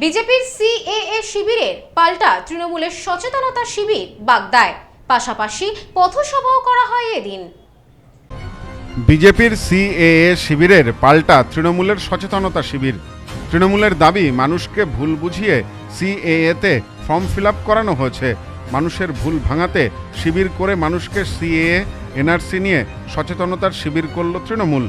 বিজেপির সিএএ শিবিরের পাল্টা তৃণমূলের সচেতনতা শিবির বাগদায়। পাশাপাশি পথসভাও করা হয় এদিন। বিজেপির সিএএ শিবিরের পাল্টা তৃণমূলের সচেতনতা শিবির। তৃণমূলের দাবি, মানুষকে ভুল বুঝিয়ে সিএএতে ফর্ম ফিল করানো হয়েছে। মানুষের ভুল ভাঙাতে শিবির করে মানুষকে সিএএ, এনআরসি নিয়ে সচেতনতার শিবির করল তৃণমূল।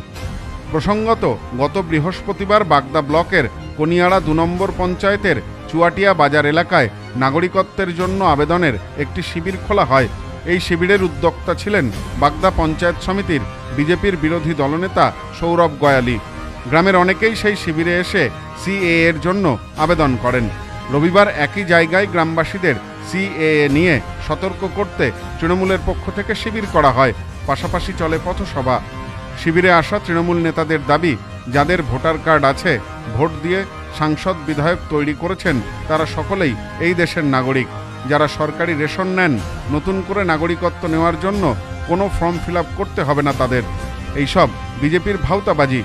প্রসঙ্গত, গত বৃহস্পতিবার বাগদা ব্লকের কনিয়াড়া দু নম্বর পঞ্চায়েতের চুয়াটিয়া বাজার এলাকায় নাগরিকত্বের জন্য আবেদনের একটি শিবির খোলা হয়। এই শিবিরের উদ্যোক্তা ছিলেন বাগদা পঞ্চায়েত সমিতির বিজেপির বিরোধী দলনেতা সৌরভ গয়ালি। গ্রামের অনেকেই সেই শিবিরে এসে সিএ এর জন্য আবেদন করেন। রবিবার একই জায়গায় গ্রামবাসীদের সিএএ নিয়ে সতর্ক করতে তৃণমূলের পক্ষ থেকে শিবির করা হয়। পাশাপাশি চলে পথসভা। শিবিরে আসা তৃণমূল নেতাদের দাবি, যাদের ভোটার কার্ড আছে ভোট দিয়ে সাংসদ বিধায়ক তৈরি করেছেন তারা সকলেই এই দেশের নাগরিক। যারা সরকারি রেশন নেন, নতুন করে নাগরিকত্ব নেওয়ার জন্য কোনো ফর্ম ফিল করতে হবে না তাদের। এইসব বিজেপির ভাওতাবাজি।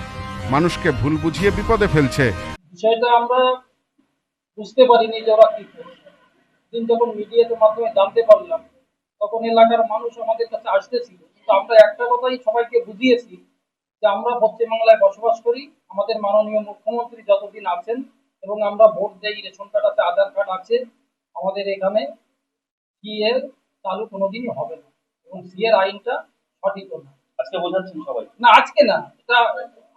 মানুষকে ভুল বুঝিয়ে বিপদে ফেলছে। আমরা বুঝতে পারিনি যে ওরা কি যখন মিডিয়াতে মাধ্যমে জানতে পারলাম, তখন এলাকার মানুষ আমাদের কাছে আসতেছিল। কিন্তু আমরা একটা কথাই সবাইকে বুঝিয়েছি যে আমরা পশ্চিমবাংলায় বসবাস করি আমাদের মাননীয় মুখ্যমন্ত্রী যতদিন আছেন এবং আমরা ভোট দেই রেশন কার্ড আছে আধার কার্ড আছে আমাদের এখানে সি এর চালু কোনোদিনই হবে না এবং সি এর আইনটা সঠিক না। আজকে বোঝাচ্ছেন সবাই। না আজকে না এটা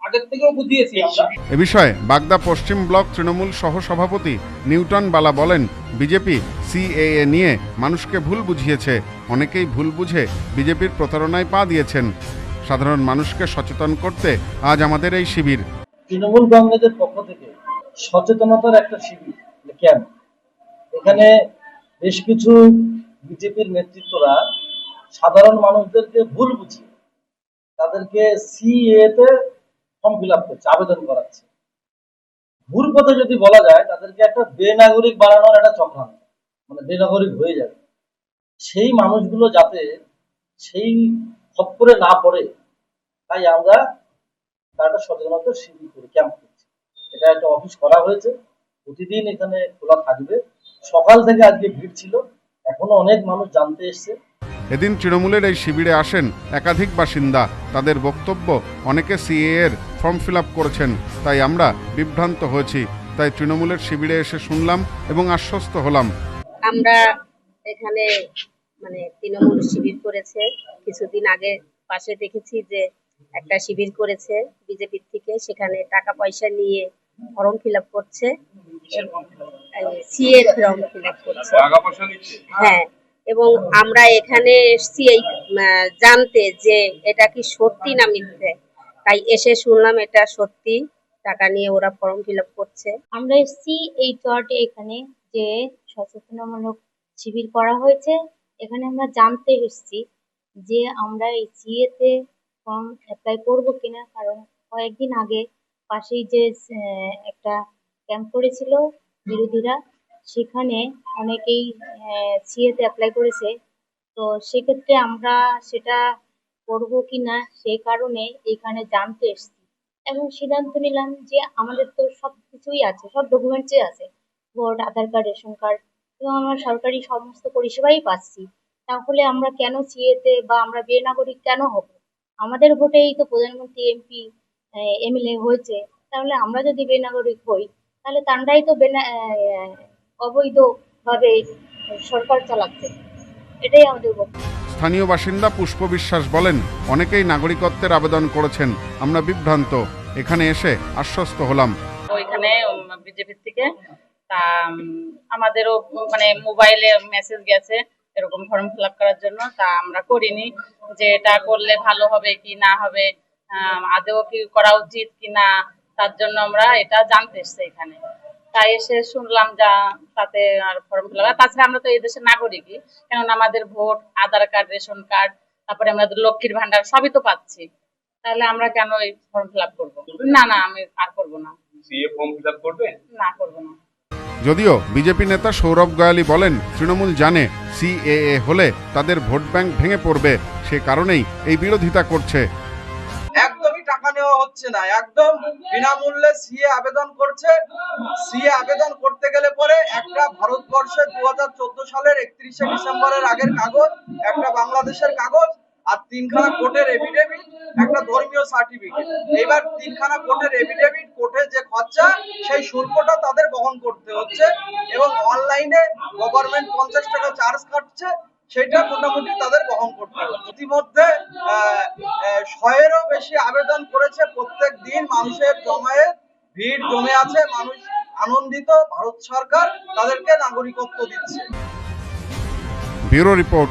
আগের থেকেও বুঝিয়েছি আমরা। এ বিষয়ে বাগদা পশ্চিম ব্লক তৃণমূল সহ সভাপতি নিউটন বালা বলেন বিজেপি সিএএ নিয়ে মানুষকে ভুল বুঝিয়েছে। অনেকেই ভুল বুঝে বিজেপির প্রতারণায় পা দিয়েছেন। সাধারণ মানুষকে সচেতন করতে আজ আমাদের এই শিবির। তৃণমূল কংগ্রেসের পক্ষ থেকে সচেতনতার একটা শিবির ক্যাম্প। এখানে বেশ কিছু বিজেপির নেতৃত্বরা সাধারণ মানুষদেরকে ভুল বুঝিয়ে তাদেরকে সিএ তে ফর্ম ফিল আপ করছে, আবেদন করাচ্ছে। ভুল পথে যদি বলা যায়, তাদেরকে একটা বেনাগরিক বানানোর একটা চক্রান্ত মানে বেনাগরিক হয়ে যাবে। সেই মানুষগুলো যাতে সেই খপ্পরে না পড়ে তাই আমরা তার একটা সচেতনতা শিবির করে ক্যাম্প করছি। এটা একটা অফিস করা হয়েছে প্রতিদিন এখানে খোলা থাকবে। সকাল থেকে আজকে ভিড় ছিল এখনও অনেক মানুষ জানতে এসছে। এদিন তৃণমূলের এই শিবিরে আসেন একাধিক বাসিন্দা। তাদের বক্তব্য অনেকে সিএ এর ফর্ম ফিল করেছেন তাই আমরা বিভ্রান্ত হয়েছি। তাই তৃণমূলের শিবিরে এসে শুনলাম এবং আশ্বস্ত হলাম। আমরা এখানে মানে তৃণমূল শিবির করেছে। কিছুদিন আগে পাশে দেখেছি যে একটা শিবির করেছে বিজেপির থেকে। সেখানে টাকা পয়সা নিয়ে ফর্ম ফিল আপ করছে। সিএ ফর্ম ফিল আপ করছে। টাকা পয়সা নিচ্ছে? হ্যাঁ এবং আমরা এখানে এসছি এই জানতে যে এটা কি সত্যি না মিথ্যে। তাই এসে শুনলাম এটা সত্যি। টাকা নিয়ে ওরা ফর্ম ফিল আপ করছে। আমরা এসেছি এই চটে এখানে যে সচেতনমূলক শিবির করা হয়েছে। এখানে আমরা জানতে এসেছি যে আমরা এই সিএতে ফর্ম অ্যাপ্লাই করব কিনা, কারণ কয়েকদিন আগে পাশেই যে একটা ক্যাম্প করেছিল বিরোধীরা, সেখানে অনেকেই সিএতে অ্যাপ্লাই করেছে। তো সেক্ষেত্রে আমরা সেটা করব কিনা, সেই কারণে এখানে জানতে এসেছি। এবং সিদ্ধান্ত নিলাম যে আমাদের তো সব কিছুই আছে, সব ডকুমেন্টসই আছে vote Aadhaar card ration card এবং আমরা সরকারি সমস্ত পরিষেবাই পাচ্ছি তাহলে আমরা কেন সিএতে বা আমরা বেনাগরিক কেন হব? আমাদের ভোটেই তো প্রধানমন্ত্রী এমপি এমএলএ হয়েছে তাহলে আমরা যদি বেনাগরিক হই তাহলে তারাই তো বেনা আহ, অবৈধভাবে সরকার চালাচ্ছে। এটাই আমাদের বক্তব্য স্থানীয় বাসিন্দা পুষ্প বিশ্বাস বলেন অনেকেই নাগরিকত্বের আবেদন করেছেন আমরা বিভ্রান্ত। এখানে এসে আশ্বস্ত হলাম। ওইখানে বিজেপির থেকে তা আমাদেরও মানে মোবাইলে মেসেজ গেছে এরকম ফর্ম ফিল করার জন্য তা আমরা করিনি যে এটা করলে ভালো হবে কি না হবে আহ, আদৌ কি করা উচিত কি না তার জন্য আমরা এটা জানতে এসছি এখানে। তাই এসে শুনলাম যা তাতে আর ফর্ম ফিল তাছাড়া আমরা তো এই দেশের নাগরিকই কেননা আমাদের vote Aadhaar card ration card তারপরে আমাদের লক্ষ্মীর ভান্ডার সবই তো পাচ্ছি। তাহলে আমরা কেন এই ফর্ম ফিল আপ করব? না না আমি আর করব না। সিএ ফর্ম ফিল করবে? না করব না। যদিও বিজেপি নেতা সৌরভ গয়ালি বলেন, তৃণমূল জানে সিএএ হলে তাদের ভোট ব্যাংক ভেঙে পড়বে, সে কারণেই এই বিরোধিতা করছে। একদমই টাকা নেওয়া হচ্ছে না। একদম বিনামূল্যে আবেদন করছে। আবেদন করতে গেলে পরে একটা সালের একত্রিশে ডিসেম্বরের আগের কাগজ, একটা বাংলাদেশের কাগজ আর তিনখানা কোর্টের এফিডেভিট একটা ধর্মীয় সার্টিফিকেট এবার তিনখানা কোর্টের এফিডেভিট কোর্টে যে খরচা, সেই শুল্কটা তাদের বহন করতে হচ্ছে এবং অনলাইনে গভর্নমেন্ট পঞ্চাশ টাকা চার্জ কাটছে সেটা মোটামুটি তাদের বহন করতে হচ্ছে। ইতিমধ্যে শয়েরও বেশি আবেদন করেছে প্রত্যেক দিন মানুষের জমায়েত ভিড় জমে আছে, মানুষ আনন্দিত, ভারত সরকার তাদেরকে নাগরিকত্ব দিচ্ছে। Bureau report